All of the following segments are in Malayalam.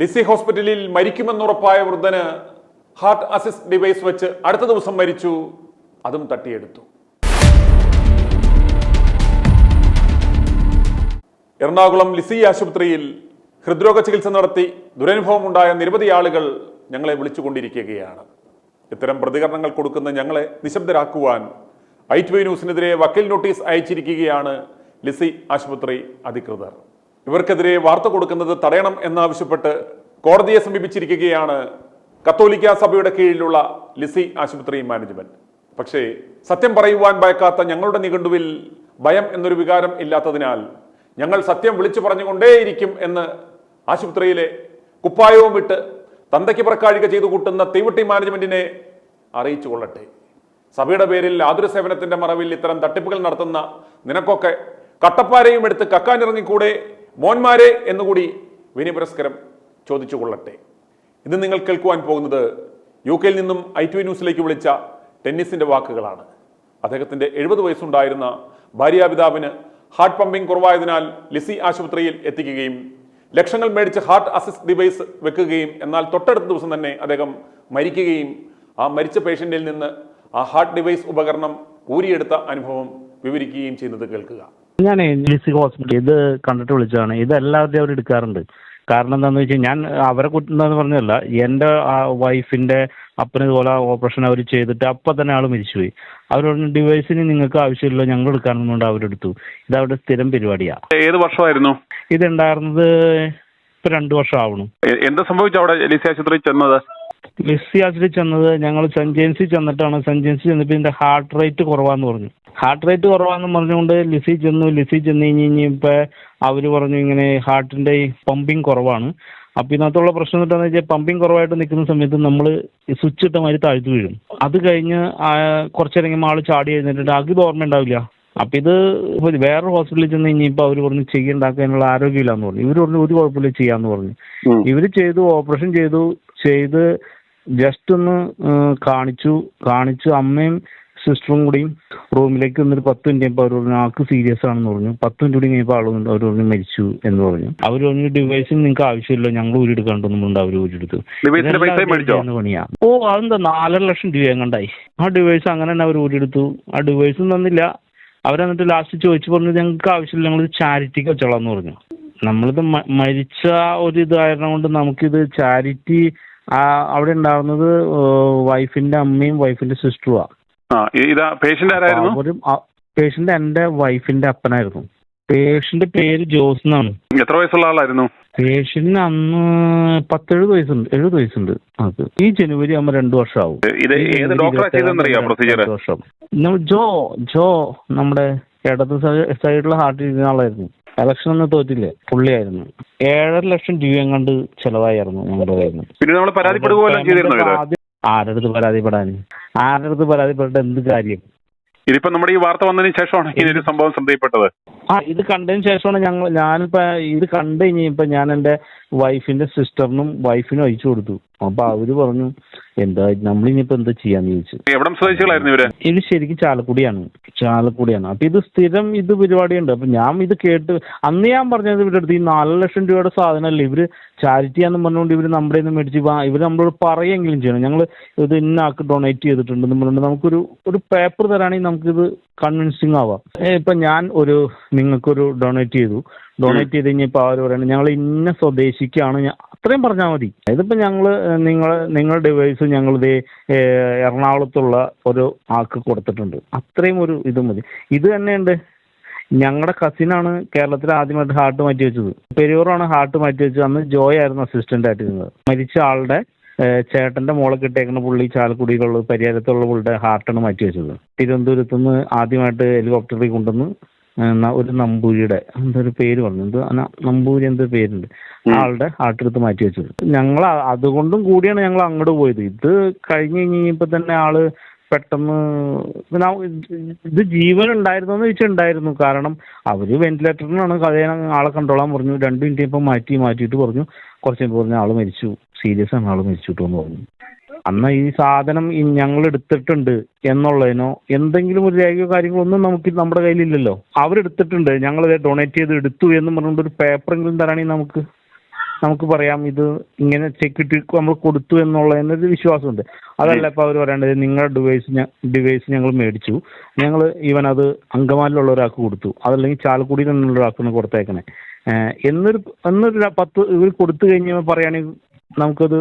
ലിസി ഹോസ്പിറ്റലിൽ മരിക്കുമെന്നുറപ്പായ വൃദ്ധന് ഹാർട്ട് അസിസ്റ്റ് ഡിവൈസ് വെച്ച് അടുത്ത ദിവസം മരിച്ചു. അതും തട്ടിയെടുത്തു. എറണാകുളം ലിസി ആശുപത്രിയിൽ ഹൃദ്രോഗ ചികിത്സ നടത്തി ദുരനുഭവമുണ്ടായ നിരവധി ആളുകൾ ഞങ്ങളെ വിളിച്ചുകൊണ്ടിരിക്കുകയാണ്. ഇത്തരം പ്രതികരണങ്ങൾ കൊടുക്കുന്ന ഞങ്ങളെ നിശബ്ദരാക്കുവാൻ ഐ ടി ന്യൂസിനെതിരെ വക്കീൽ നോട്ടീസ് അയച്ചിരിക്കുകയാണ് ലിസി ആശുപത്രി അധികൃതർ. ഇവർക്കെതിരെ വാർത്ത കൊടുക്കുന്നത് തടയണം എന്നാവശ്യപ്പെട്ട് കോടതിയെ സമീപിച്ചിരിക്കുകയാണ് കത്തോലിക്ക സഭയുടെ കീഴിലുള്ള ലിസി ആശുപത്രി മാനേജ്മെന്റ്. പക്ഷേ സത്യം പറയുവാൻ ഭയക്കാത്ത ഞങ്ങളുടെ നിഘണ്ടുവിൽ ഭയം എന്നൊരു വികാരം ഇല്ലാത്തതിനാൽ ഞങ്ങൾ സത്യം വിളിച്ചു പറഞ്ഞുകൊണ്ടേയിരിക്കും എന്ന് ആശുപത്രിയിലെ കുപ്പായവും വിട്ട് തന്തയ്ക്ക് പ്രക്കാഴിക ചെയ്തു കൂട്ടുന്ന തീവട്ടി മാനേജ്മെന്റിനെ അറിയിച്ചു കൊള്ളട്ടെ. സഭയുടെ പേരിൽ ആതുര സേവനത്തിന്റെ മറവിൽ ഇത്തരം തട്ടിപ്പുകൾ നടത്തുന്ന നിനക്കൊക്കെ കട്ടപ്പാരയും എടുത്ത് കക്കാനിറങ്ങിക്കൂടെ മോന്മാരെ എന്നുകൂടി വിനി പുരസ്കരം ചോദിച്ചു കൊള്ളട്ടെ. ഇന്ന് നിങ്ങൾ കേൾക്കുവാൻ പോകുന്നത് യു കെയിൽ നിന്നും ഐ ടി ന്യൂസിലേക്ക് വിളിച്ച ടെന്നീസിന്റെ വാക്കുകളാണ്. അദ്ദേഹത്തിന്റെ എഴുപത് വയസ്സുണ്ടായിരുന്ന ഭാര്യാപിതാവിന് ഹാർട്ട് പമ്പിംഗ് കുറവായതിനാൽ ലിസി ആശുപത്രിയിൽ എത്തിക്കുകയും ലക്ഷങ്ങൾ മേടിച്ച് ഹാർട്ട് അസിസ്റ്റ് ഡിവൈസ് വെക്കുകയും എന്നാൽ തൊട്ടടുത്ത ദിവസം തന്നെ അദ്ദേഹം മരിക്കുകയും ആ മരിച്ച പേഷ്യന്റിൽ നിന്ന് ആ ഹാർട്ട് ഡിവൈസ് ഉപകരണം ഊരിയെടുത്ത അനുഭവം വിവരിക്കുകയും ചെയ്യുന്നത് കേൾക്കുക. ഞാൻ ലിസി ഹോസ്പിറ്റൽ ഇത് കണ്ടിട്ട് വിളിച്ചതാണ്. ഇത് എല്ലാവരുടെയും അവർ എടുക്കാറുണ്ട്. കാരണം എന്താണെന്ന് വെച്ചാൽ ഞാൻ അവരെ കുറ്റം പറഞ്ഞല്ല എന്റെ വൈഫിന്റെ അപ്പന് ഇതുപോലെ ഓപ്പറേഷൻ അവർ ചെയ്തിട്ട് അപ്പം തന്നെ ആൾ മരിച്ചുപോയി. അവരോട് ഡിവൈസിന് നിങ്ങൾക്ക് ആവശ്യമില്ല ഞങ്ങൾ എടുക്കാറുണ്ട് അവരെടുത്തു. ഇത് അവരുടെ സ്ഥിരം പരിപാടിയാണ് ഏത് വർഷമായിരുന്നു? ഇതുണ്ടായിരുന്നത് ഇപ്പം രണ്ട് വർഷം ആവണം എന്താ സംഭവിച്ചു അവിടെ ലിസി ആശുപത്രി ചെന്നത്? ലിസി ആശുപത്രി ചെന്നത് ഞങ്ങൾ സെന്റ് ജെയിംസിൽ ചെന്നിട്ടാണ്. സെന്റ് ജെയിംസിൽ ചെന്നപ്പോൾ ഇതിന്റെ ഹാർട്ട് റേറ്റ് കുറവാന്ന് പറഞ്ഞു. ഹാർട്ട് റേറ്റ് കുറവാന്ന് പറഞ്ഞുകൊണ്ട് ലിസി ചെന്നു. ലിസി ചെന്ന് കഴിഞ്ഞ് കഴിഞ്ഞപ്പോൾ അവർ പറഞ്ഞു ഇങ്ങനെ ഹാർട്ടിന്റെ പമ്പിങ് കുറവാണ്. അപ്പൊ ഇതിനകത്തുള്ള പ്രശ്നം എന്താണെന്ന് വെച്ചാൽ പമ്പിങ് കുറവായിട്ട് നിൽക്കുന്ന സമയത്ത് നമ്മൾ സ്വിച്ച് ഇട്ട മാതിരി താഴ്ത്തു വീഴും. അത് കഴിഞ്ഞ് ആ കുറച്ച് ഇറങ്ങുമ്പോൾ ആൾ ചാടി എഴുന്നേറ്റിട്ട് അത് ഓർമ്മ ഉണ്ടാവില്ല. അപ്പൊ ഇത് വേറൊരു ഹോസ്പിറ്റലിൽ ചെന്ന് കഴിഞ്ഞപ്പോൾ അവർ പറഞ്ഞു ചെയ്യണ്ടാക്കാനുള്ള ആരോഗ്യമില്ലാന്ന് പറഞ്ഞു. ഇവർ പറഞ്ഞു ഒരു കുഴപ്പമില്ല ചെയ്യാന്ന് പറഞ്ഞു. ഇവർ ചെയ്തു ഓപ്പറേഷൻ ചെയ്തു ചെയ്ത് ജസ്റ്റ് ഒന്ന് കാണിച്ചു കാണിച്ചു. അമ്മയും സിസ്റ്ററും കൂടിയും റൂമിലേക്ക് വന്നൊരു പത്ത് മിനിറ്റ് കഴിഞ്ഞപ്പോൾ അവർ പറഞ്ഞു ആൾക്ക് സീരിയസ് ആണെന്ന് പറഞ്ഞു. പത്ത് മിനിറ്റ് കൂടി കഴിഞ്ഞപ്പോൾ ആൾ അവർ പറഞ്ഞു മരിച്ചു എന്ന് പറഞ്ഞു. അവർ പറഞ്ഞു ഡിവൈസിന് നിങ്ങൾക്ക് ആവശ്യമില്ല. ഞങ്ങൾ ഊരിയെടുക്കാണ്ടൊന്നും അവർ ഊരിയെടുത്തു പണിയാ. ഓ അതെന്താ? നാലര ലക്ഷം രൂപ എങ്ങണ്ടായി ആ ഡിവൈസ് അങ്ങനെ തന്നെ അവർ ഊരിയെടുത്തു ആ ഡിവൈസും തന്നില്ല. അവരെന്നിട്ട് ലാസ്റ്റ് ചോദിച്ചു പറഞ്ഞു ഞങ്ങൾക്ക് ആവശ്യമില്ല. ഞങ്ങൾ ചാരിറ്റിക്ക് വെച്ചോളാന്ന് പറഞ്ഞു. നമ്മളിത് മരിച്ച ഒരു ഇതായത് കൊണ്ട് നമുക്കിത് ചാരിറ്റി അവിടെ ഉണ്ടാവുന്നത് വൈഫിന്റെ അമ്മയും വൈഫിന്റെ സിസ്റ്ററുമാ ആ ഇതാ പേഷ്യന്റ് ആരായിരുന്നു? അവരും പേഷ്യന്റ് എന്റെ വൈഫിന്റെ അപ്പനായിരുന്നു. പേഷ്യന്റ് പേര് ജോസ് എന്നാണ്. എത്ര വയസ്സുള്ള ആളായിരുന്നു? പേഷ്യന്റിന് അന്ന് പത്തെഴുപത് വയസ്സുണ്ട് എഴുപത് വയസ്സുണ്ട് ഈ ജനുവരി ആകുമ്പോൾ രണ്ടു വർഷമാവും. വർഷം ജോ ജോ നമ്മുടെ ഇടത് സൈഡിലുള്ള ഹാർട്ടിൽ ഇരുന്ന ആളായിരുന്നു. ഇലക്ഷൻ ഒന്നും തോറ്റില്ലേ പുള്ളിയായിരുന്നു. ഏഴര ലക്ഷം രൂപ എങ്ങാണ്ട് ചെലവായിരുന്നു ഞങ്ങളുടെ കയ്യിൽ നിന്ന് പിന്നെ നമ്മൾ പരാതിപ്പെടുകയല്ലോ ചെയ്തിരുന്നോ ഇത്? ആദ്യം ആരുടെ അടുത്ത് പരാതിപ്പെടാൻ? ആരുടെ അടുത്ത് പരാതിപ്പെട്ടിട്ട് എന്ത് കാര്യം? ഇതിപ്പോ നമ്മുടെ ഈ വാർത്ത വന്നതിന് ശേഷമാണ് ഇങ്ങനെ ഒരു സംഭവം ശ്രദ്ധയിൽപ്പെട്ടത്. ആ ഇത് കണ്ടതിന് ശേഷമാണ് ഞങ്ങൾ ഞാനിപ്പോ ഇത് കണ്ടു കഴിഞ്ഞപ്പോ ഞാൻ എന്റെ വൈഫിന്റെ സിസ്റ്ററിനും വൈഫിനും അയച്ചു കൊടുത്തു. അപ്പൊ അവർ പറഞ്ഞു എന്താ നമ്മളിനിപ്പോ എന്താ ചെയ്യാന്ന് ചോദിച്ചു. എവിടം സ്വദേശികളായിരുന്നു ഇവർ? ഇത് ശരിക്കും ചാലക്കുടിയാണ്. ചാലക്കുടിയാണ്. അപ്പൊ ഇത് സ്ഥിരം ഇത് പരിപാടിയുണ്ട്. അപ്പൊ ഞാൻ ഇത് കേട്ട് അന്ന് ഞാൻ പറഞ്ഞത് ഇവരുടെ അടുത്ത് ഈ നാല് ലക്ഷം രൂപയുടെ സാധനമല്ലേ? ഇവർ ചാരിറ്റി ആണെന്ന് പറഞ്ഞുകൊണ്ട് ഇവർ നമ്മുടെ നിന്ന് മേടിച്ച് ഇവർ നമ്മളോട് പറയെങ്കിലും ചെയ്യണം. ഞങ്ങൾ ഇത് ഇന്നാക്ക് ഡൊണേറ്റ് ചെയ്തിട്ടുണ്ടെന്ന് പറഞ്ഞിട്ട് നമുക്കൊരു ഒരു പേപ്പർ തരാണെങ്കിൽ നമുക്കിത് കൺവിൻസിങ് ആവാം. ഇപ്പൊ ഞാൻ ഒരു നിങ്ങൾക്കൊരു ഡൊണേറ്റ് ചെയ്തു. ഡൊണേറ്റ് ചെയ്ത് കഴിഞ്ഞാൽ ഇപ്പോൾ അവർ പറയുന്നത് ഞങ്ങൾ ഇന്ന സ്വദേശിക്കാണ് അത്രയും പറഞ്ഞാൽ മതി. ഇതിപ്പോ ഞങ്ങൾ നിങ്ങൾ നിങ്ങളുടെ ഡിവൈസ് ഞങ്ങൾ ഇതേ എറണാകുളത്തുള്ള ഒരു ആൾക്ക് കൊടുത്തിട്ടുണ്ട്. അത്രയും ഒരു ഇത് മതി. ഇത് തന്നെയുണ്ട് ഞങ്ങളുടെ കസിനാണ് കേരളത്തിൽ ആദ്യമായിട്ട് ഹാർട്ട് മാറ്റി വെച്ചത്. പെരിയൂറാണ് ഹാർട്ട് മാറ്റി വെച്ചത്. അന്ന് ജോയ് ആയിരുന്നു അസിസ്റ്റന്റ് ആയിട്ടിരുന്നത് മരിച്ച ആളുടെ ചേട്ടന്റെ മോളെ കിട്ടിയേക്കുന്ന പുള്ളി ചാലക്കുടിയിലുള്ള പരിയാരത്തുള്ള പുള്ളിയുടെ ഹാർട്ടാണ് മാറ്റി വെച്ചത്. തിരുവനന്തപുരത്ത് നിന്ന് ആദ്യമായിട്ട് ഹെലികോപ്റ്ററിൽ കൊണ്ടുവന്ന് ഒരു നമ്പൂരിയുടെ എന്തൊരു പേര് പറഞ്ഞു എന്ത് അന- നമ്പൂരി എന്തോ പേരുണ്ട്. ആളുടെ ഹാർട്ട് എടുത്ത് മാറ്റി വെച്ചത്. ഞങ്ങൾ അതുകൊണ്ടും കൂടിയാണ് ഞങ്ങൾ അങ്ങോട്ട് പോയത്. ഇത് കഴിഞ്ഞ് കഴിഞ്ഞപ്പോൾ തന്നെ ആൾ പെട്ടെന്ന് പിന്നെ ഇത് ജീവൻ ഉണ്ടായിരുന്നു എന്ന് ചോദിച്ചാൽ ഉണ്ടായിരുന്നു കാരണം അവർ വെന്റിലേറ്ററിനാണ് കഥയെ ആളെ കണ്ടോളാൻ പറഞ്ഞു. രണ്ട് മിനിറ്റ് ഇപ്പം മാറ്റി മാറ്റിയിട്ട് പറഞ്ഞു. കുറച്ച് കഴിഞ്ഞപ്പോൾ പറഞ്ഞു ആൾ മരിച്ചു. സീരിയസ് ആണ് ആൾ മരിച്ചു കേട്ടോ എന്ന് പറഞ്ഞു. അന്ന് ഈ സാധനം ഞങ്ങൾ എടുത്തിട്ടുണ്ട് എന്നുള്ളതിനോ എന്തെങ്കിലും ഒരു രേഖയോ കാര്യങ്ങളോ ഒന്നും നമുക്ക് നമ്മുടെ കയ്യിലില്ലല്ലോ. അവരെടുത്തിട്ടുണ്ട്. ഞങ്ങൾ ഡൊണേറ്റ് ചെയ്ത് എടുത്തു എന്ന് പറഞ്ഞുകൊണ്ട് ഒരു പേപ്പറെങ്കിലും തരാണെങ്കിൽ നമുക്ക് നമുക്ക് പറയാം ഇത് ഇങ്ങനെ ചെക്ക് നമ്മൾ കൊടുത്തു എന്നുള്ള എന്നൊരു വിശ്വാസമുണ്ട്. അതല്ല ഇപ്പൊ അവർ പറയേണ്ടത് നിങ്ങളുടെ ഡിവൈസ് ഡിവൈസ് ഞങ്ങൾ മേടിച്ചു. ഞങ്ങൾ ഈവൻ അത് അങ്കമാലിലുള്ള ഒരാൾക്ക് കൊടുത്തു. അതല്ലെങ്കിൽ ചാലക്കുടിയിൽ നിന്നുള്ള ഒരാൾക്കാണ് കൊടുത്തേക്കണേ. എന്നൊരു എന്നൊരു പത്ത് ഇവർ കൊടുത്തു കഴിഞ്ഞാൽ പറയുകയാണെങ്കിൽ നമുക്കത്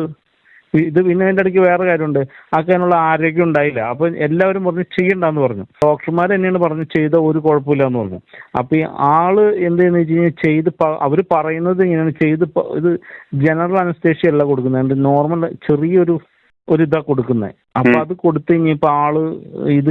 ഇത് പിന്നെ അതിന്റെ ഇടയ്ക്ക് വേറെ കാര്യമുണ്ട്. ആക്കാനുള്ള ആരോഗ്യം ഉണ്ടായില്ല. അപ്പൊ എല്ലാവരും പറഞ്ഞു ചെയ്യണ്ടെന്ന് പറഞ്ഞു. ഡോക്ടർമാർ തന്നെയാണ് പറഞ്ഞു ചെയ്ത ഒരു കുഴപ്പമില്ല എന്ന് പറഞ്ഞു. അപ്പൊ ഈ ആൾ എന്ത് ചെയ്യുന്ന വെച്ച് കഴിഞ്ഞാൽ ചെയ്ത് അവർ പറയുന്നത് ഇങ്ങനെയാണ്. ചെയ്ത് ഇത് ജനറൽ അനസ്തേഷ്യ അല്ല കൊടുക്കുന്നത്. നോർമൽ ചെറിയൊരു ഒരു ഇതാ കൊടുക്കുന്നത് അപ്പൊ. അത് കൊടുത്തു കഴിഞ്ഞപ്പോ ആൾ ഇത്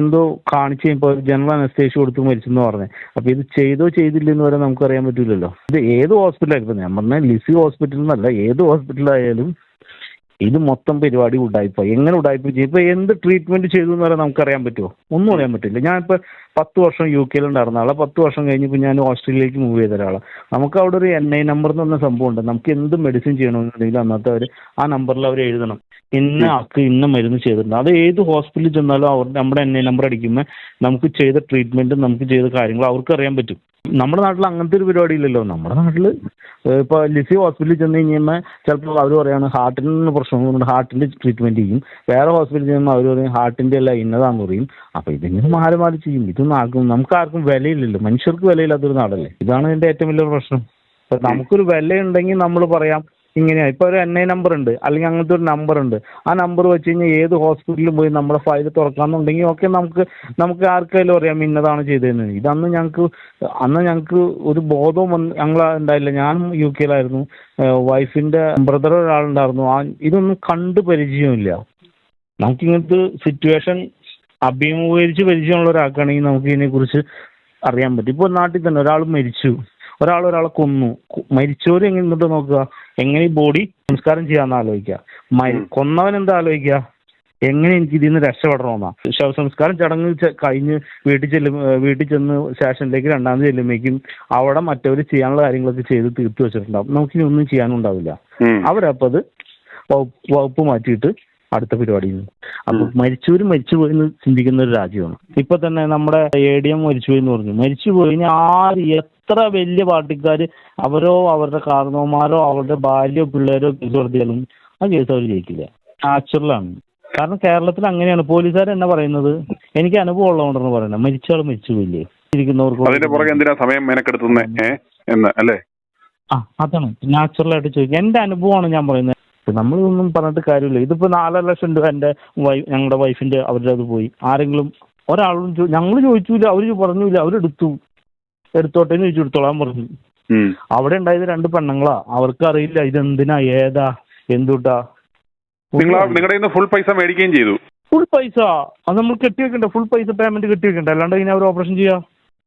എന്തോ കാണിച്ചു കഴിഞ്ഞപ്പോ ജനറൽ അനസ്തേഷ്യ കൊടുത്ത് മരിച്ചെന്ന് പറഞ്ഞു. അപ്പൊ ഇത് ചെയ്തോ ചെയ്തില്ലെന്ന് വരെ നമുക്ക് അറിയാൻ പറ്റില്ലല്ലോ ഇത് ഏത് ഹോസ്പിറ്റലായിരുന്നു ഞാൻ പറഞ്ഞ ലിസി ഹോസ്പിറ്റൽ എന്നല്ല ഏത് ഹോസ്പിറ്റലായാലും ഇത് മൊത്തം പരിപാടി ഉടായ്പ എങ്ങനെ ഉടായ്പ ചെയ്യും ഇപ്പൊ എന്ത് ട്രീറ്റ്മെന്റ് ചെയ്തു എന്ന് പറയാൻ നമുക്ക് അറിയാൻ പറ്റുമോ? ഒന്നും അറിയാൻ പറ്റില്ല. ഞാൻ ഞാനിപ്പോ പത്ത് വർഷം യു കെയിൽ ഉണ്ടായിരുന്ന ആളെ. പത്ത് വർഷം കഴിഞ്ഞപ്പോൾ ഞാൻ ഓസ്ട്രേലിയയിലേക്ക് മൂവ് ചെയ്ത ഒരാളാണ് നമുക്ക് അവിടെ ഒരു എൻ ഐ നമ്പർ എന്ന് പറഞ്ഞ സംഭവം ഉണ്ട്. നമുക്ക് എന്ത് മെഡിസിൻ ചെയ്യണമെന്നുണ്ടെങ്കിൽ അന്നത്തെ അവർ ആ നമ്പറിൽ അവർ എഴുതണം. ഇന്ന ആൾക്ക് ഇന്ന മരുന്ന് ചെയ്തിട്ടുണ്ട്. അത് ഏത് ഹോസ്പിറ്റലിൽ ചെന്നാലും അവർ നമ്മുടെ എൻ ഐ നമ്പർ അടിക്കുമ്പോൾ നമുക്ക് ചെയ്ത ട്രീറ്റ്മെന്റും നമുക്ക് ചെയ്ത കാര്യങ്ങളും അവർക്ക് അറിയാൻ പറ്റും. നമ്മുടെ നാട്ടിൽ അങ്ങനത്തെ ഒരു പരിപാടി ഇല്ലല്ലോ. നമ്മുടെ നാട്ടിൽ ഇപ്പോൾ ലിസി ഹോസ്പിറ്റലിൽ ചെന്ന് കഴിഞ്ഞാൽ ചിലപ്പോൾ അവർ പറയാണ് ഹാർട്ടിന് പ്രശ്നങ്ങളുണ്ട് ഹാർട്ടിന്റെ ട്രീറ്റ്മെന്റ് ചെയ്യും. വേറെ ഹോസ്പിറ്റലിൽ ചെന്നാൽ അവർ പറയും ഹാർട്ടിന്റെ അല്ല ഇന്നതാന്ന് പറയും. അപ്പൊ ഇതിങ്ങനെ മാറി മാറി ചെയ്യും. ഇതൊന്നും ആർക്കും നമുക്ക് ആർക്കും വിലയില്ലല്ലോ. മനുഷ്യർക്ക് വിലയില്ലാത്തൊരു നാടല്ലേ? ഇതാണ് ഇതിന്റെ ഏറ്റവും വലിയ പ്രശ്നം. നമുക്കൊരു വിലയുണ്ടെങ്കിൽ നമ്മൾ പറയാം ഇങ്ങനെയാ. ഇപ്പൊ ഒരു എൻ ഐ നമ്പർ ഉണ്ട്. അല്ലെങ്കിൽ അങ്ങനത്തെ ഒരു നമ്പർ ഉണ്ട്. ആ നമ്പർ വെച്ച് കഴിഞ്ഞാൽ ഏത് ഹോസ്പിറ്റലിലും പോയി നമ്മുടെ ഫയൽ തുറക്കാന്നുണ്ടെങ്കിൽ ഓക്കെ നമുക്ക് നമുക്ക് ആർക്കായാലും അറിയാം ഇന്നതാണ് ചെയ്തതെന്ന്. ഇതന്ന് ഞങ്ങൾക്ക് അന്ന് ഞങ്ങൾക്ക് ഒരു ബോധവും വന്ന് ഞങ്ങൾ ഉണ്ടായില്ല ഞാൻ യു കെയിലായിരുന്നു. വൈഫിന്റെ ബ്രദർ ഒരാളുണ്ടായിരുന്നു. ആ ഇതൊന്നും കണ്ട് പരിചയമില്ല നമുക്ക് ഇങ്ങനത്തെ സിറ്റുവേഷൻ അഭിമുഖീകരിച്ച് പരിചയമുള്ള ഒരാൾക്കാണെങ്കിൽ നമുക്ക് ഇതിനെക്കുറിച്ച് അറിയാൻ പറ്റും. ഇപ്പോൾ നാട്ടിൽ തന്നെ ഒരാൾ മരിച്ചു. ഒരാൾ ഒരാളെ കൊന്നു. മരിച്ചവര് എങ്ങനെ എന്നിട്ട് നോക്കുക? എങ്ങനെ ഈ ബോഡി സംസ്കാരം ചെയ്യാന്ന് ആലോചിക്കുക. കൊന്നവൻ എന്താ ആലോചിക്കുക? എങ്ങനെ എനിക്ക് ഇതിൽ നിന്ന് രക്ഷപ്പെടണമെന്നാ? ശവസംസ്കാരം ചടങ്ങ് കഴിഞ്ഞ് വീട്ടിൽ ചെല്ലും വീട്ടിൽ ചെന്ന് സ്റ്റേഷനിലേക്ക് രണ്ടാമത് ചെല്ലുമ്പോഴേക്കും അവിടെ മറ്റവർ ചെയ്യാനുള്ള കാര്യങ്ങളൊക്കെ ചെയ്ത് തീർത്തു വെച്ചിട്ടുണ്ടാവും. നമുക്കിനി ഒന്നും ചെയ്യാനുണ്ടാവില്ല ഉണ്ടാവില്ല. ഉം. അവരപ്പോ അത് വകുപ്പ് മാറ്റിയിട്ട് അടുത്ത പരിപാടിയിൽ നിന്ന്. അപ്പൊ മരിച്ചവര് മരിച്ചുപോയി എന്ന് ചിന്തിക്കുന്ന ഒരു രാജ്യമാണ്. ഇപ്പൊ തന്നെ നമ്മുടെ എ ഡി എം മരിച്ചുപോയി എന്ന് പറഞ്ഞു. മരിച്ചുപോയി. ആര് എത്ര വലിയ പാർട്ടിക്കാര് അവരോ അവരുടെ കാരണവന്മാരോ അവരുടെ ഭാര്യയോ പിള്ളേരോ കേസ് നടത്തിയാലും ആ കേസ് അവർ ജയിക്കില്ല. നാച്ചുറലാണ് കാരണം കേരളത്തിൽ അങ്ങനെയാണ്. പോലീസുകാർ എന്നാ പറയുന്നത്? എനിക്ക് അനുഭവം ഉള്ളതുകൊണ്ടാണ് പറയുന്നത്. മരിച്ചാൾ മരിച്ചുപോയില്ലേ? ഇരിക്കുന്നവർക്ക് അതിന്റെ പുറകെ എന്തിനാ സമയം മെനക്കെടുത്തുന്നേ? എന്ന് അല്ലേ? ആ അതാണ്. നാച്ചുറൽ ആയിട്ട് ചോദിക്കുക എന്റെ അനുഭവമാണ് ഞാൻ പറയുന്നത്. നമ്മളിതൊന്നും പറഞ്ഞിട്ട് കാര്യമില്ല. ഇതിപ്പോ നാലര ലക്ഷം രൂപ എന്റെ വൈ ഞങ്ങളുടെ വൈഫിന്റെ അവരുടെ അത് പോയി. ആരെങ്കിലും ഒരാളും ഞങ്ങൾ ചോദിച്ചില്ല അവർ പറഞ്ഞില്ല അവരെടുത്തു. എടുത്തോട്ടെ എന്ന് ചോദിച്ചു എടുത്തോളാൻ പറഞ്ഞു. അവിടെ ഉണ്ടായത് രണ്ട് പെണ്ണുങ്ങളാ. അവർക്ക് അറിയില്ല ഇതെന്തിനാ ഏതാ എന്തുട്ടാ. നിങ്ങൾ നിങ്ങളുടെ ഫുൾ പൈസ മേടിക്കുകയും ചെയ്തു. ഫുൾ പൈസ. അത് നമ്മൾ കെട്ടി വെക്കണ്ട ഫുൾ പൈസ പേയ്മെന്റ് കെട്ടി വെക്കണ്ട അല്ലാണ്ട് ഇനി അവർ ഓപ്പറേഷൻ ചെയ്യാ?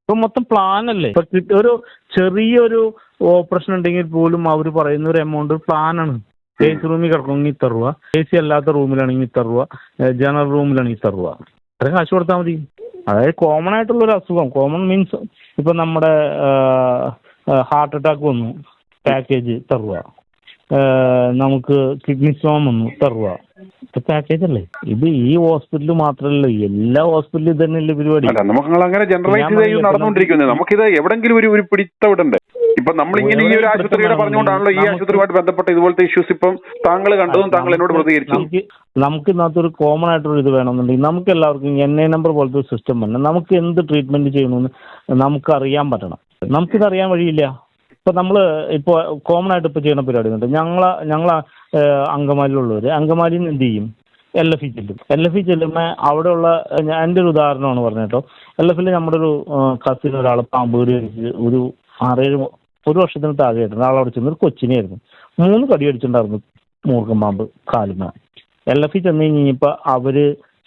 ഇപ്പൊ മൊത്തം പ്ലാൻ അല്ലേ? ഇപ്പൊ ഒരു ചെറിയൊരു ഓപ്പറേഷൻ ഉണ്ടെങ്കിൽ പോലും അവർ പറയുന്ന ഒരു എമൗണ്ട് പ്ലാനാണ് എ സി റൂമിൽ കിടക്കണമെങ്കിൽ ഇത്ര രൂപ. എ സി അല്ലാത്ത റൂമിലാണെങ്കിൽ ഇത്ര രൂപ. ജനറൽ റൂമിലാണെങ്കിൽ ഇത്ര രൂപ. അത്ര കാശ് കൊടുത്താൽ മതി. അതായത് കോമൺ ആയിട്ടുള്ള ഒരു അസുഖം. കോമൺ മീൻസ് ഇപ്പൊ നമ്മുടെ ഹാർട്ട് അറ്റാക്ക് വന്നു. പാക്കേജ് ഇത്ര രൂപ. നമുക്ക് കിഡ്നി സ്റ്റോൺ വന്നു. ഇത്ര രൂപ. പാക്കേജ് അല്ലേ? ഇത് ഈ ഹോസ്പിറ്റലിൽ മാത്രമല്ല എല്ലാ ഹോസ്പിറ്റലിൽ ഇത് തന്നെയല്ലേ പരിപാടി. നമുക്ക് അങ്ങനെ ജനറലൈസ് നടന്നുകൊണ്ടിരിക്കുന്നത് നമുക്കിത് എവിടെങ്കിലും ഒരു ഒരു പിടിത്തവിടണ്ടേ ഇപ്പൊ നമ്മൾ ഇങ്ങനെ ഈ ഒരു ആശുപത്രിയുടെ പറഞ്ഞുകൊണ്ടാണല്ലോ ഈ ആശുപത്രിയുമായിട്ട് ബന്ധപ്പെട്ട ഇതുപോലത്തെ ഇഷ്യൂസ് ഇപ്പം താങ്കൾ കണ്ടതും താങ്കൾ എന്നോട് പ്രതികരിച്ചു. നമുക്ക് ഇതിനകത്തൊരു കോമൺ ആയിട്ടൊരു ഇത് വേണമെന്നുണ്ടെങ്കിൽ നമുക്ക് എല്ലാവർക്കും എൻ ഐ നമ്പർ പോലത്തെ ഒരു സിസ്റ്റം വേണം നമുക്ക് എന്ത് ട്രീറ്റ്മെന്റ് ചെയ്യണമെന്ന് നമുക്ക് അറിയാൻ പറ്റണം. നമുക്കിത് അറിയാൻ വഴിയില്ല. ഇപ്പൊ നമ്മൾ ഇപ്പൊ കോമൺ ആയിട്ട് ഇപ്പൊ ചെയ്യുന്ന പരിപാടി ഉണ്ട് ഞങ്ങളെ ഞങ്ങളെ അങ്കമാലിയിലുള്ളവര് അങ്കമാലിയിൽ നിന്ന് എന്ത് ചെയ്യും? എൽ എഫ് ഇ ചെല്ലും. എൽ എഫ് ഇ ചെല്ലുമ്പോൾ അവിടെയുള്ള എന്റെ ഒരു ഉദാഹരണമാണ് പറഞ്ഞ കേട്ടോ. എൽ എഫിൽ നമ്മുടെ ഒരു കസിൻ ഒരാൾ പാമ്പ് കടി ഒരു ആറേഴ് ഒരു വർഷത്തിന് താഴെയായിരുന്നു ആൾ അവിടെ ചെന്ന് ഒരു കൊച്ചിനെയായിരുന്നു. മൂന്ന് കടി അടിച്ചിട്ടുണ്ടായിരുന്നു മൂർഖൻ പാമ്പ് കാലുമ എൽ ഇ ചെന്ന് കഴിഞ്ഞപ്പോൾ അവർ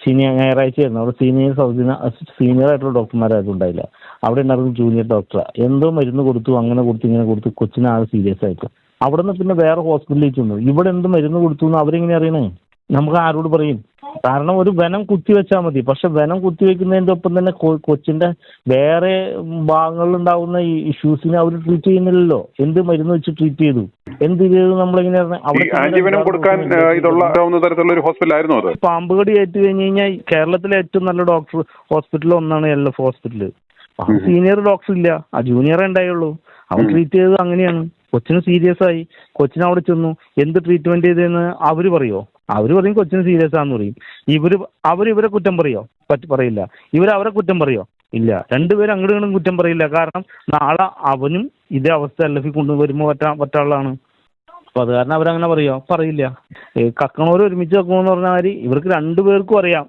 ശനി ഞായറാഴ്ചയായിരുന്നു. അവിടെ സീനിയർ സൗജന്യ സീനിയർ ആയിട്ടുള്ള ഡോക്ടർമാരായിരുന്നു ഉണ്ടായില്ല. അവിടെ ഉണ്ടായിരുന്നു ജൂനിയർ ഡോക്ടർ എന്തോ മരുന്ന് കൊടുത്തു അങ്ങനെ കൊടുത്തു ഇങ്ങനെ കൊടുത്തു. കൊച്ചിന് ആകെ സീരിയസ് ആയിട്ട്. അവിടെ നിന്ന് പിന്നെ വേറെ ഹോസ്പിറ്റലിൽ ചെന്നു. ഇവിടെ എന്ത് മരുന്ന് കൊടുത്തു എന്ന് അവരെങ്ങനെ അറിയണേ? നമുക്ക് ആരോട് പറയും? കാരണം ഒരു വനം കുത്തിവെച്ചാൽ മതി. പക്ഷെ വനം കുത്തി വെക്കുന്നതിന്റെ ഒപ്പം തന്നെ കൊച്ചിന്റെ വേറെ ഭാഗങ്ങളിൽ ഉണ്ടാവുന്ന ഈ ഇഷ്യൂസിനെ അവർ ട്രീറ്റ് ചെയ്യുന്നില്ലല്ലോ. എന്ത് മരുന്ന് വെച്ച് ട്രീറ്റ് ചെയ്തു? എന്ത് ചെയ്തു നമ്മളിങ്ങനെ ആന്റിവനം കൊടുക്കാൻ ഇതുള്ള തരത്തിലുള്ള ഒരു അത്? പാമ്പ് കടി ഏറ്റു കഴിഞ്ഞ് കഴിഞ്ഞാൽ കേരളത്തിലെ ഏറ്റവും നല്ല ഡോക്ടർ ഹോസ്പിറ്റൽ ഒന്നാണ് L F hospital senior doctor ഇല്ല. ആ ജൂനിയർ ഉണ്ടായുള്ളൂ. അവൻ ട്രീറ്റ് ചെയ്തത് അങ്ങനെയാണ്. കൊച്ചിന് സീരിയസ് ആയി. കൊച്ചിന് അവിടെ ചെന്നു. എന്ത് ട്രീറ്റ്മെന്റ് ചെയ്തതെന്ന് അവർ പറയോ അവർ പറയും കൊച്ചിന് സീരിയസ് ആണെന്ന് പറയും. ഇവർ അവർ ഇവരെ കുറ്റം പറയോ? പറ്റി പറയില്ല. ഇവർ അവരെ കുറ്റം പറയോ? ഇല്ല. രണ്ടുപേരും അങ്ങോട്ടും ഇങ്ങോട്ടും കുറ്റം പറയില്ല. കാരണം നാളെ അവനും ഇതേ അവസ്ഥ എൽ എഫിൽ കൊണ്ടുവരുമ്പോൾ പറ്റാ പറ്റാനുള്ളതാണ് അപ്പൊ അത് കാരണം അവരങ്ങനെ പറയോ? പറയില്ല. കക്കണോർ ഒരുമിച്ച് വെക്കണമെന്ന് പറഞ്ഞ മാതിരി ഇവർക്ക് രണ്ടുപേർക്കും അറിയാം.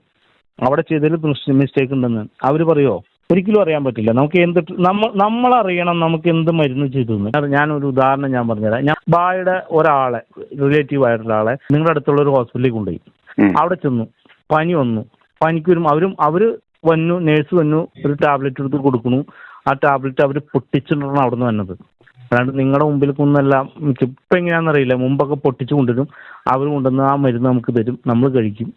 അവിടെ ചെയ്തതിൽ മിസ്റ്റേക്ക് ഉണ്ടെന്ന്. അവർ പറയോ? ഒരിക്കലും അറിയാൻ പറ്റില്ല. നമുക്ക് എന്ത് നമ്മൾ നമ്മൾ അറിയണം നമുക്ക് എന്ത് മരുന്ന് ചെയ്തു ഞാനൊരു ഉദാഹരണം ഞാൻ പറഞ്ഞുതരാം. ഞാൻ ബായുടെ ഒരാളെ റിലേറ്റീവ് ആയിട്ടുള്ള ആളെ നിങ്ങളുടെ അടുത്തുള്ള ഒരു ഹോസ്പിറ്റലിൽ കൊണ്ടുപോയി. അവിടെ ചെന്നു. പനി വന്നു. പനിക്ക് വരും അവരും അവർ വന്നു നേഴ്സ് വന്നു ഒരു ടാബ്ലറ്റ് എടുത്ത് കൊടുക്കുന്നു. ആ ടാബ്ലറ്റ് അവർ പൊട്ടിച്ചിട്ടാണ് അവിടെ നിന്ന് വന്നത്. അല്ലാണ്ട് നിങ്ങളുടെ മുമ്പിൽ കൊന്നല്ല. ഇപ്പം എങ്ങനെയാണെന്നറിയില്ല. മുമ്പൊക്കെ പൊട്ടിച്ചു കൊണ്ടുവരും. അവർ കൊണ്ടുവന്ന് ആ മരുന്ന് നമുക്ക് തരും. നമ്മൾ കഴിക്കും.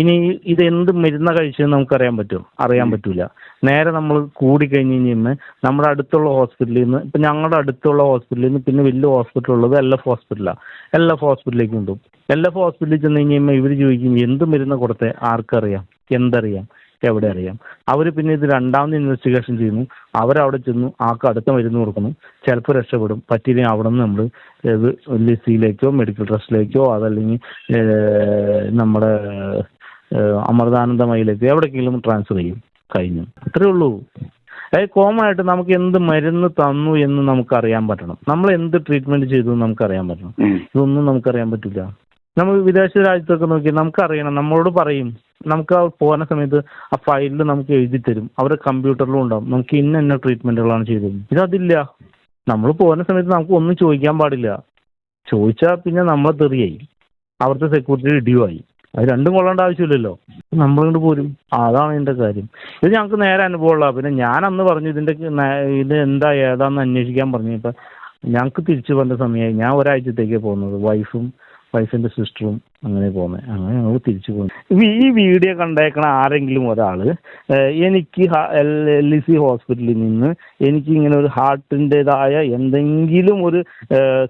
ഇനി ഇത് എന്ത് മരുന്നാ കഴിച്ചതെന്ന് നമുക്ക് അറിയാൻ പറ്റും അറിയാൻ പറ്റൂല. നേരെ നമ്മൾ കൂടി കഴിഞ്ഞ് കഴിഞ്ഞാൽ നമ്മുടെ അടുത്തുള്ള ഹോസ്പിറ്റലിൽ നിന്ന് ഇപ്പം ഞങ്ങളുടെ അടുത്തുള്ള ഹോസ്പിറ്റലിൽ നിന്ന് പിന്നെ വലിയ ഹോസ്പിറ്റൽ ഉള്ളത് എൽ എഫ് ഹോസ്പിറ്റലാണ് എൽ എഫ് ഹോസ്പിറ്റലിലേക്ക് കൊണ്ടുപോകും. എൽ എഫ് ഹോസ്പിറ്റലിൽ ചെന്ന് കഴിഞ്ഞ് കഴിഞ്ഞാൽ ഇവർ ചോദിക്കും എന്ത് മരുന്ന് കൊടുത്തേ? ആർക്കറിയാം. എന്തറിയാം എവിടെ അറിയാം. അവർ പിന്നെ ഇത് രണ്ടാമത് ഇൻവെസ്റ്റിഗേഷൻ ചെയ്യുന്നു. അവരവിടെ ചെന്നു ആൾക്ക് അടുത്ത മരുന്ന് കൊടുക്കുന്നു. ചിലപ്പോൾ രക്ഷപ്പെടും. പറ്റിയില്ലെങ്കിൽ അവിടെ നിന്ന് നമ്മൾ ഇത് ലിസിയിലേക്കോ മെഡിക്കൽ ട്രസ്റ്റിലേക്കോ അതല്ലെങ്കിൽ നമ്മുടെ അമൃതാനന്ദമയിലേക്ക് എവിടേക്കെങ്കിലും ട്രാൻസ്ഫർ ചെയ്യും. കഴിഞ്ഞു. അത്രേ ഉള്ളൂ. അതായത് കോമൺ ആയിട്ട് നമുക്ക് എന്ത് മരുന്ന് തന്നു എന്ന് നമുക്ക് അറിയാൻ പറ്റണം. നമ്മൾ എന്ത് ട്രീറ്റ്മെന്റ് ചെയ്തു നമുക്ക് അറിയാൻ പറ്റണം. ഇതൊന്നും നമുക്ക് അറിയാൻ പറ്റില്ല. നമ്മൾ വിദേശ രാജ്യത്തൊക്കെ നോക്കി നമുക്കറിയണം നമ്മളോട് പറയും. നമുക്ക് പോകുന്ന സമയത്ത് ആ ഫയലിൽ നമുക്ക് എഴുതി തരും. അവരുടെ കമ്പ്യൂട്ടറിലും ഉണ്ടാവും. നമുക്ക് ഇന്ന ഇന്ന ട്രീറ്റ്മെന്റുകളാണ് ചെയ്തത്. ഇതതില്ല. നമ്മൾ പോകുന്ന സമയത്ത് നമുക്ക് ഒന്നും ചോദിക്കാൻ പാടില്ല. ചോദിച്ചാൽ പിന്നെ നമ്മളെ തെറിയായി. അവിടുത്തെ സെക്യൂരിറ്റി ഇടിയുമായി അത് രണ്ടും കൊള്ളേണ്ട ആവശ്യമില്ലല്ലോ. നമ്മൾ നമ്മളിങ്ങോട്ട് പോരും. അതാണ് ഇതിന്റെ കാര്യം. ഇത് ഞങ്ങൾക്ക് നേരെ അനുഭവമുള്ള. പിന്നെ ഞാൻ അന്ന് പറഞ്ഞു ഇതിന്റെ ഇത് എന്താ ഏതാന്ന് അന്വേഷിക്കാൻ പറഞ്ഞു ഇപ്പൊ ഞങ്ങൾക്ക് തിരിച്ചു വന്ന സമയമായി. ഞാൻ ഒരാഴ്ചത്തേക്കേ പോകുന്നത്. വൈഫും വൈഫിന്റെ സിസ്റ്ററും അങ്ങനെ പോകുന്നത് അങ്ങനെ ഞങ്ങൾ തിരിച്ചു പോകുന്നു ഈ വീഡിയോ കണ്ടേക്കണ ആരെങ്കിലും ഒരാൾ എനിക്ക് എൽ ഇ സി ഹോസ്പിറ്റലിൽ നിന്ന് എനിക്ക് ഇങ്ങനെ ഒരു ഹാർട്ടിന്റെതായ എന്തെങ്കിലും ഒരു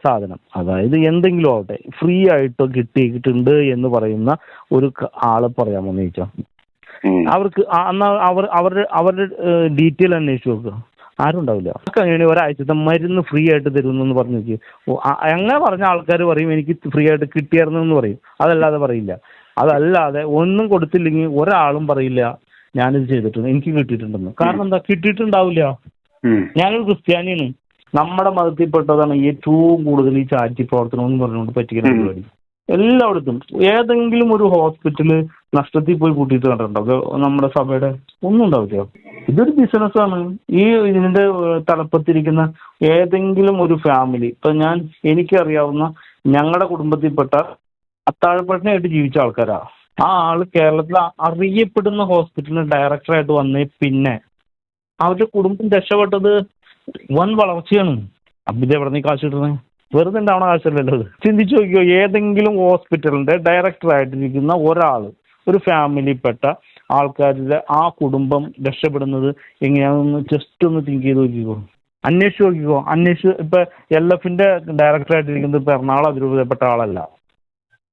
സാധനം അതായത് എന്തെങ്കിലും ആവട്ടെ ഫ്രീ ആയിട്ടോ കിട്ടിയിട്ടുണ്ട് എന്ന് പറയുന്ന ഒരു ആളെ പറയാമോ ചോദിച്ചാൽ ഉം. അവർക്ക് എന്നാ അവർ അവരുടെ അവരുടെ ഡീറ്റെയിൽ അന്വേഷിച്ചു നോക്കുക ആരും ഉണ്ടാവില്ല. അങ്ങനെ ഒരാഴ്ചത്തെ മരുന്ന് ഫ്രീ ആയിട്ട് തരുന്നു എന്ന് പറഞ്ഞു നോക്കി അങ്ങനെ പറഞ്ഞ ആൾക്കാർ പറയും എനിക്ക് ഫ്രീ ആയിട്ട് കിട്ടിയായിരുന്നു എന്ന് പറയും. അതല്ലാതെ പറയില്ല. അതല്ലാതെ ഒന്നും കൊടുത്തില്ലെങ്കിൽ ഒരാളും പറയില്ല ഞാനിത് ചെയ്തിട്ടുണ്ട് എനിക്ക് കിട്ടിയിട്ടുണ്ടെന്ന്. കാരണം എന്താ? കിട്ടിയിട്ടുണ്ടാവില്ല. ഞാനൊരു ക്രിസ്ത്യാനിയാണ്. നമ്മുടെ മതത്തിൽപ്പെട്ടതാണ് ഏറ്റവും കൂടുതൽ ഈ ചാരിറ്റി പ്രവർത്തനം എന്ന് പറഞ്ഞുകൊണ്ട് പറ്റിക്കുന്ന. പരിപാടി. എല്ലായിടത്തും. ഏതെങ്കിലും ഒരു ഹോസ്പിറ്റൽ നഷ്ടത്തിൽ പോയി കൂട്ടിയിട്ട് കണ്ടിട്ടുണ്ടോ? നമ്മുടെ സഭയുടെ ഒന്നും ഉണ്ടാവില്ല ഇതൊരു ബിസിനസ്സാണ് ഈ ഇതിന്റെ തലപ്പത്തിരിക്കുന്ന ഏതെങ്കിലും ഒരു ഫാമിലി ഇപ്പൊ ഞാൻ എനിക്കറിയാവുന്ന ഞങ്ങളുടെ കുടുംബത്തിൽപ്പെട്ട അത്താഴപ്പട്ടിനായിട്ട് ജീവിച്ച ആൾക്കാരാ. ആ ആൾ കേരളത്തിൽ അറിയപ്പെടുന്ന ഹോസ്പിറ്റലിന് ഡയറക്ടറായിട്ട് വന്നേ പിന്നെ അവരുടെ കുടുംബം രക്ഷപ്പെട്ടത് വൻ വളർച്ചയാണ്. അപ്പൊ എവിടെ നീ കാശ് കിട്ടുന്നത്? വെറുതെ ഉണ്ടാവണ ആവശ്യമില്ലല്ലോ അത്. ചിന്തിച്ചു നോക്കിയോ ഏതെങ്കിലും ഹോസ്പിറ്റലിന്റെ ഡയറക്ടറായിട്ടിരിക്കുന്ന ഒരാൾ ഒരു ഫാമിലിപ്പെട്ട ആൾക്കാരുടെ ആ കുടുംബം രക്ഷപ്പെടുന്നത് എങ്ങനെയാണെന്ന് ജസ്റ്റ് ഒന്ന് തിങ്ക് ചെയ്ത് നോക്കിക്കോ. അന്വേഷിച്ച് നോക്കിക്കോ. അന്വേഷിച്ച് ഇപ്പൊ എൽ എഫിന്റെ ഡയറക്ടറായിട്ടിരിക്കുന്നത് ഇപ്പൊ എറണാകുളം അതിരൂപതപ്പെട്ട ആളല്ല.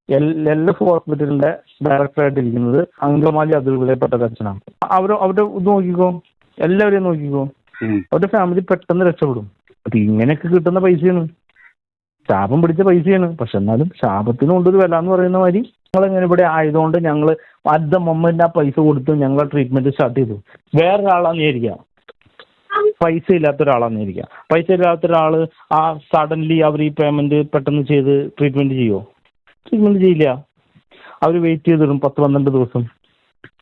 എൽ എൽ എഫ് ഹോസ്പിറ്റലിന്റെ ഡയറക്ടറായിട്ടിരിക്കുന്നത് അങ്കമാലി അതിരൂപതപ്പെട്ട അച്ഛനാണ് അവർ അവരുടെ ഇത് നോക്കിക്കോ. എല്ലാവരെയും നോക്കിക്കോ. അവരുടെ ഫാമിലി പെട്ടെന്ന് രക്ഷപ്പെടും. അപ്പൊ ഇങ്ങനെയൊക്കെ കിട്ടുന്ന പൈസയാണ്. ശാപം പിടിച്ച പൈസയാണ്. പക്ഷെ എന്നാലും ശാപത്തിനും ഉണ്ടൊരു വില എന്ന് പറയുന്ന മാതിരി ഞങ്ങൾ ഇങ്ങനെ ഇവിടെ ആയതുകൊണ്ട് ഞങ്ങൾ അറ്റ് ദ മൊമെന്റ് ആ പൈസ കൊടുത്ത് ഞങ്ങൾ ട്രീറ്റ്മെന്റ് സ്റ്റാർട്ട് ചെയ്തു. വേറൊരാളാന്ന് വിചാരിക്കാം പൈസ ഇല്ലാത്ത ഒരാളാന്ന് വിചാരിക്കാം പൈസ ഇല്ലാത്ത ഒരാൾ ആ സഡൻലി അവർ ഈ പേയ്മെന്റ് പെട്ടെന്ന് ചെയ്ത് ട്രീറ്റ്മെന്റ് ചെയ്യുമോ ട്രീറ്റ്മെന്റ് ചെയ്യില്ല. അവർ വെയിറ്റ് ചെയ്തിടും പത്ത് പന്ത്രണ്ട് ദിവസം.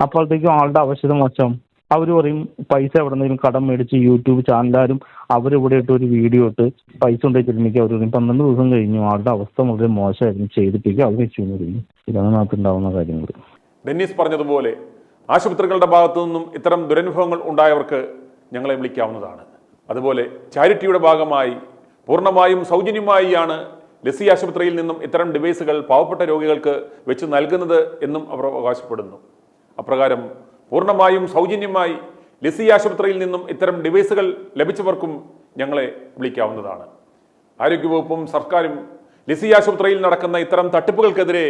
അപ്പോഴത്തേക്കും ആളുടെ ആവശ്യത മോശം. അവർ പറയും പൈസ എവിടെ നിന്നും കടം മേടിച്ച് യൂട്യൂബ് ചാനലാരും അവരിവിടെ ഇട്ട് ഒരു വീഡിയോ ഇട്ട് പൈസ തിരുമിക്കുക അവർ പറയും. പന്ത്രണ്ട് ദിവസം കഴിഞ്ഞു. ആളുടെ അവസ്ഥ വളരെ മോശമായിരുന്നു. ചെയ്തിപ്പിക്കുക അവർ വെച്ചു കഴിഞ്ഞു ഇതാണ് നാട്ടിലുണ്ടാവുന്ന കാര്യങ്ങൾ ഡെന്നീസ് പറഞ്ഞതുപോലെ ആശുപത്രികളുടെ ഭാഗത്തു നിന്നും ഇത്തരം ദുരനുഭവങ്ങൾ ഉണ്ടായവർക്ക് ഞങ്ങളെ വിളിക്കാവുന്നതാണ്. അതുപോലെ ചാരിറ്റിയുടെ ഭാഗമായി പൂർണമായും സൗജന്യമായിയാണ് ലസി ആശുപത്രിയിൽ നിന്നും ഇത്തരം ഡിവൈസുകൾ പാവപ്പെട്ട രോഗികൾക്ക് വെച്ച് നൽകുന്നത് എന്നും അവർ അവകാശപ്പെടുന്നു. അപ്രകാരം പൂർണമായും സൗജന്യമായി ലസി ആശുപത്രിയിൽ നിന്നും ഇത്തരം ഡിവൈസുകൾ ലഭിച്ചവർക്കും ഞങ്ങളെ വിളിക്കാവുന്നതാണ്. ആരോഗ്യവകുപ്പും സർക്കാരും ലിസി ആശുപത്രിയിൽ നടക്കുന്ന ഇത്തരം തട്ടിപ്പുകൾക്കെതിരെ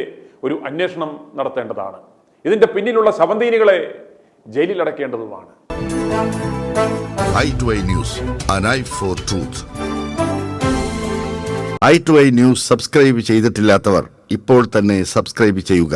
ഒരു അന്വേഷണം നടത്തേണ്ടതാണ്. ഇതിന്റെ പിന്നിലുള്ള ശവന്തീനികളെ ജയിലിലടക്കേണ്ടതുമാണ് i2i News, an eye for truth. I two I news subscribe ചെയ്തിട്ടില്ലാത്തവർ ഇപ്പോൾ തന്നെ സബ്സ്ക്രൈബ് ചെയ്യുക.